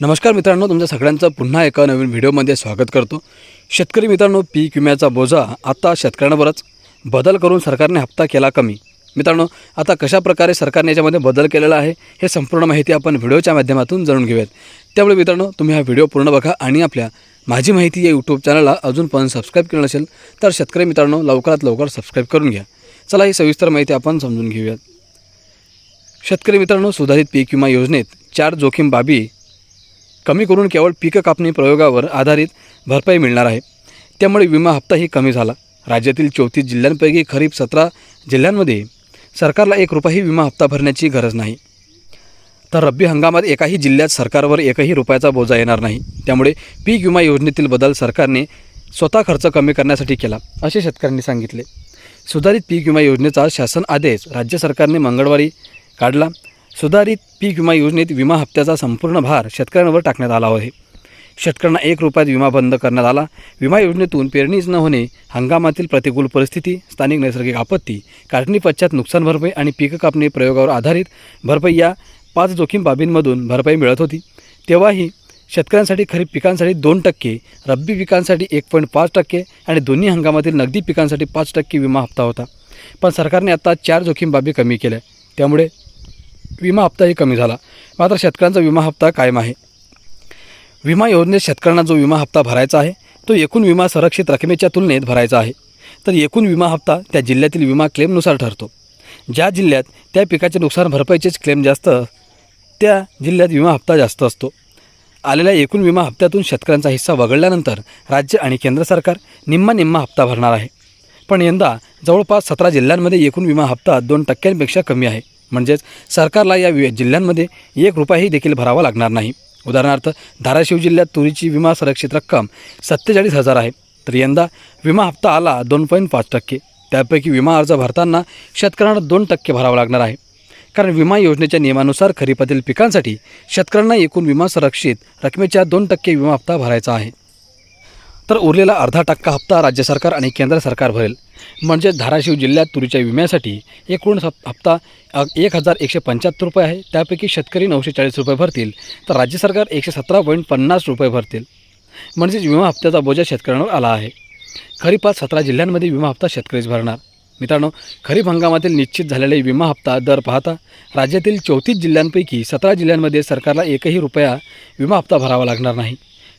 नमस्कार मित्रांनो तुमच्या सगळ्यांचं पुन्हा एका नवीन व्हिडिओमध्ये स्वागत करतो. शेतकरी मित्रांनो पीक विम्याचा बोजा आता शेतकऱ्यांवरच. बदल करून सरकारने हप्ता केला कमी. मित्रांनो आता कशा प्रकारे सरकारने याच्यामध्ये बदल केलेला आहे हे संपूर्ण माहिती आपण व्हिडिओच्या माध्यमातून जाणून घेऊयात. त्यामुळे मित्रांनो तुम्ही हा व्हिडिओ पूर्ण बघा आणि आपल्या माझी माहिती या यूट्यूब चॅनलला अजून पण सबस्क्राईब केलं नसेल तर शेतकरी मित्रांनो लवकरात लवकर सबस्क्राईब करून घ्या. चला ही सविस्तर माहिती आपण समजून घेऊयात. शेतकरी मित्रांनो सुधारित पीक विमा योजनेत चार जोखीम बाबी कमी करून केवळ पीक कापणी प्रयोगावर आधारित भरपाई मिळणार आहे. त्यामुळे विमा हप्ताही कमी झाला. राज्यातील चौतीस जिल्ह्यांपैकी खरीप सतरा जिल्ह्यांमध्ये सरकारला एक रुपयाही विमा हप्ता भरण्याची गरज नाही. तर रब्बी हंगामात एकाही जिल्ह्यात सरकारवर एकही रुपयाचा बोजा येणार नाही. त्यामुळे पीक विमा योजनेतील बदल सरकारने स्वतः खर्च कमी करण्यासाठी केला असे शेतकऱ्यांनी सांगितले. सुधारित पीक विमा योजनेचा शासन आदेश राज्य सरकारने मंगळवारी काढला. सुधारित पीक विमा योजनेत विमा हप्त्याचा संपूर्ण भार शेतकऱ्यांवर टाकण्यात आला आहे. शेतकऱ्यांना एक रुपयात विमा बंद करण्यात आला. विमा योजनेतून पेरणीच न होणे हंगामातील प्रतिकूल परिस्थिती स्थानिक नैसर्गिक आपत्ती काढणी पश्चात नुकसान भरपाई आणि पीक कापणी प्रयोगावर आधारित भरपाई या पाच जोखीम बाबींमधून भरपाई मिळत होती. तेव्हाही शेतकऱ्यांसाठी खरीप पिकांसाठी दोन टक्के रब्बी पिकांसाठी एक पॉईंट पाच टक्के आणि दोन्ही हंगामातील नगदी पिकांसाठी पाच टक्के विमा हप्ता होता. पण सरकारने आता चार जोखीम बाबी कमी केल्या. त्यामुळे विमा हप्ताही कमी झाला. मात्र शेतकऱ्यांचा विमा हप्ता कायम आहे. विमा योजनेत शेतकऱ्यांना जो विमा हप्ता भरायचा आहे तो एकूण विमा संरक्षित रकमेच्या तुलनेत भरायचा आहे. तर एकूण विमा हप्ता त्या जिल्ह्यातील विमा क्लेमनुसार ठरतो. ज्या जिल्ह्यात त्या पिकाचे नुकसान भरपाईचेच क्लेम जास्त त्या जिल्ह्यात विमा हप्ता जास्त असतो. आलेल्या एकूण विमा हप्त्यातून शेतकऱ्यांचा हिस्सा वगळल्यानंतर राज्य आणि केंद्र सरकार निम्मा निम्मा हप्ता भरणार आहे. पण यंदा जवळपास सतरा जिल्ह्यांमध्ये एकूण विमा हप्ता दोन टक्क्यांपेक्षा कमी आहे. म्हणजेच सरकारला या वि जिल्ह्यांमध्ये एक रुपयाही देखील भरावा लागणार नाही. उदाहरणार्थ धाराशिव जिल्ह्यात तुरीची विमा संरक्षित रक्कम सत्तेचाळीस हजार आहे. तर यंदा विमा हप्ता आला दोन पॉईंट पाच टक्के. त्यापैकी विमा अर्ज भरताना शेतकऱ्यांना दोन टक्के भरावा लागणार आहे. कारण विमा योजनेच्या नियमानुसार खरीपातील पिकांसाठी शेतकऱ्यांना एकूण विमा संरक्षित रकमेच्या दोन टक्के विमा हप्ता भरायचा आहे. तर उरलेला अर्धा टक्का हप्ता राज्य सरकार आणि केंद्र सरकार भरेल. म्हणजे धाराशिव जिल्ह्यात तुरीच्या विम्यासाठी एकूण हप्ता एक हजार एकशे पंच्याहत्तर रुपये आहे. त्यापैकी शेतकरी नऊशे चाळीस रुपये भरतील तर राज्य सरकार एकशे सतरा पॉईंट पन्नास रुपये भरतील. म्हणजेच विमा हप्त्याचा बोजा शेतकऱ्यांवर आला आहे. खरीपात सतरा जिल्ह्यांमध्ये विमा हप्ता शेतकरीच भरणार. मित्रांनो खरीप हंगामातील निश्चित झालेले विमा हप्ता दर पाहता राज्यातील चौतीस जिल्ह्यांपैकी सतरा जिल्ह्यांमध्ये सरकारला एकही रुपया विमा हप्ता भरावा लागणार नाही.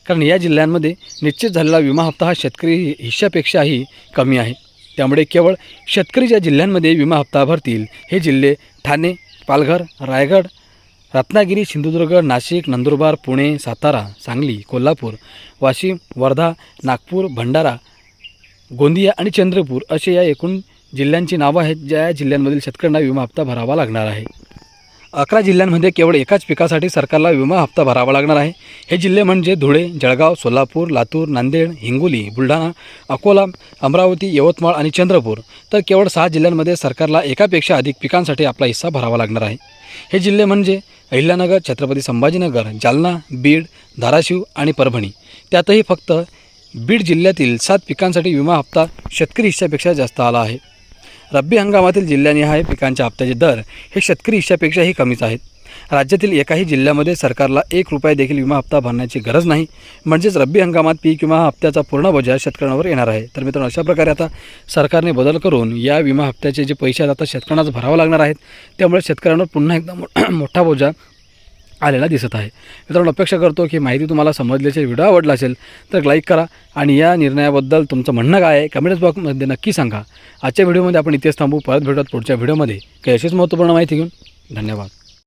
कारण या जिल्ह्यांमध्ये निश्चित झालेला विमा हप्ता हा शेतकरी हिश्श्यापेक्षाही कमी आहे. त्यामुळे केवळ शेतकरी ज्या जिल्ह्यांमध्ये विमा हप्ता भरतील हे जिल्हे ठाणे पालघर रायगड रत्नागिरी सिंधुदुर्ग नाशिक नंदुरबार पुणे सातारा सांगली कोल्हापूर वाशिम वर्धा नागपूर भंडारा गोंदिया आणि चंद्रपूर असे या एकूण जिल्ह्यांची नावं आहेत ज्या जिल्ह्यांमधील शेतकऱ्यांना विमा हप्ता भरावा लागणार आहे. अकरा जिल्ह्यांमध्ये केवळ एकाच पिकासाठी सरकारला विमा हप्ता भरावा लागणार आहे. हे जिल्हे म्हणजे धुळे जळगाव सोलापूर लातूर नांदेड हिंगोली बुलढाणा अकोला अमरावती यवतमाळ आणि चंद्रपूर. तर केवळ सहा जिल्ह्यांमध्ये सरकारला एकापेक्षा अधिक पिकांसाठी आपला हिस्सा भरावा लागणार आहे. हे जिल्हे म्हणजे अहिल्यानगर छत्रपती संभाजीनगर जालना बीड धाराशिव आणि परभणी. त्यातही फक्त बीड जिल्ह्यातील सात पिकांसाठी विमा हप्ता शेतकरी हिश्श्यापेक्षा जास्त आला आहे. रब्बी हंगामातील जिल्ह्यानिहाय पिकांच्या हप्त्याचे दर हे शेतकरी हिश्श्यापेक्षाही कमीच आहेत. राज्यातील एकाही जिल्ह्यामध्ये सरकारला एक रुपया देखील विमा हप्ता भरण्याची गरज नाही. म्हणजेच रब्बी हंगामात पीक विमा हप्त्याचा पूर्ण बोजा शेतकऱ्यांवर येणार आहे. तर मित्रांनो अशा प्रकारे आता सरकारने बदल करून या विमा हप्त्याचे जे पैसे आहेत आता शेतकऱ्यांनाच भरावं लागणार आहेत. त्यामुळे शेतकऱ्यांवर पुन्हा एकदा मोठा बोजा आलेला दिसत आहे. मित्रांनो अपेक्षा करतो की माहिती तुम्हाला समजली असेल व्हिडिओ आवडला असेल तर लाईक करा आणि या निर्णयाबद्दल तुमचं म्हणणं काय आहे कमेंट्स बॉक्समध्ये नक्की सांगा. आजच्या व्हिडिओमध्ये आपण इथेच थांबू परत भेटूयात पुढच्या व्हिडिओमध्ये काही अशीच महत्त्वपूर्ण माहिती घेऊन धन्यवाद.